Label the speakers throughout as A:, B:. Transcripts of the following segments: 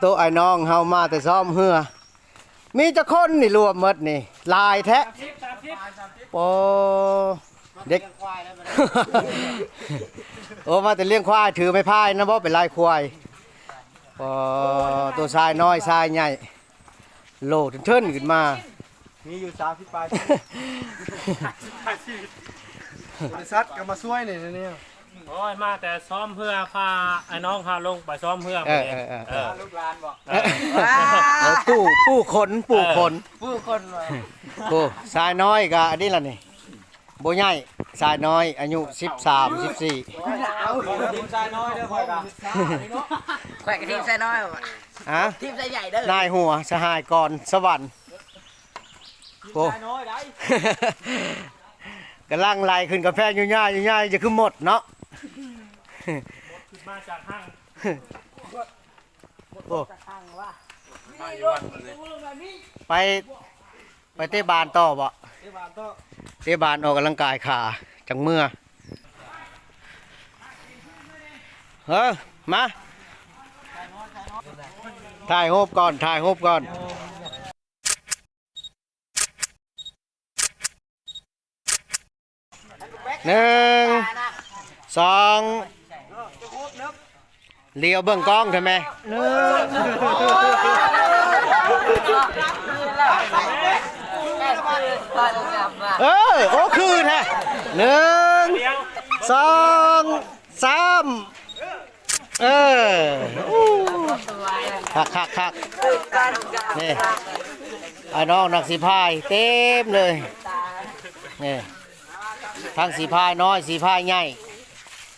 A: โตะไอ้น้องเฮามาแต่ซ้อมเหือ มีจะคนนี่รวมหมดนี่ลายแท้โอ้เด็กโอ้มาแต่เลี้ยงควายถือไม่พายนะบ่เป็นลายควายโอ้ตัวชายน้อยชายใหญ่โลดเทินขึ้นมา
B: มีอยู่สามสิบปลายบริษัทก็มาช่วยนี่นะเนี่ย
C: โอ้ยมาแต่ซ้อมเพื่อพาไอ้น้องพาลงไปซ้อมเพื่อ
A: เออเออเออ
C: เออ
B: ลูกหลานบอก
C: เออ
A: เออปู่ปู่ขนปู่ขน
B: ผู้คนว่า
A: โอ้ชายน้อยก็อันนี้ล่ะนี่บ่ใหญ่ชายน้อยอายุ13 14
B: เอาทีมชายน้อยเด้อคอยกัน
D: แขวกกับทีมใส่น้อยว่ะ
A: ฮะ
D: ทีมใส่ใหญ่เด้อนา
A: ยหัวสหายกรสวรรค์โอ้
B: ชายน้อยได้
A: กำลังไล่ขึ้นกระแพงอยู่ย่ายอยู่ย่ายจะขึ้นหมดเนาะ
C: มาจากห้าง
A: โอ้ไปไปเตะบานต่อบ่
B: ที่บ้านก็
A: เตะบานออกกำลังกายขาจังเมื่อเฮ้อมาถ่ายรูปก่อนถ่ายรูปก่อนหนึ่งสอง เลี้ยวเบื้องกล้องใช่ไหมหนึ่งเออโอ้คือแท้หนึ่งสองสามเอออู้คักคักคักนี่ไอ้น้องนักสีพายเต็มเลยนี่ทั้งสีพายน้อยสีพายใหญ่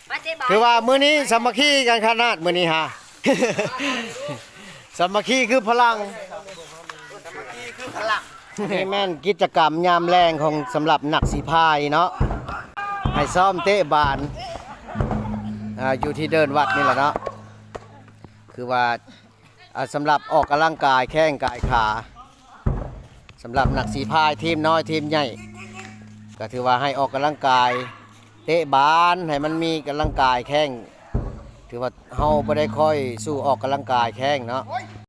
D: มาเจ๊บา
A: ถือว่ามื้อนี้สามัคคีกันขนาดมื้อนี้ฮะ สามัคคีคือพลัง นี่แม่นกิจกรรมยามแรงของสำหรับนักสีพายเนาะให้ซ้อมเตะบานอ่าอยู่ที่เดินวัดนี่แหละเนาะคือว่าอ่าสำหรับออกกำลังกายแข้งกายขาสำหรับนักสีพายทีมน้อยทีมใหญ่ ก็ถือว่าให้ออกกำลังกาย เตะบานให้มันมีกำลังกายแข้งถือว่าเฮาบ่ได้ค่อยสู้ออกกำลังกายแข้งเนาะ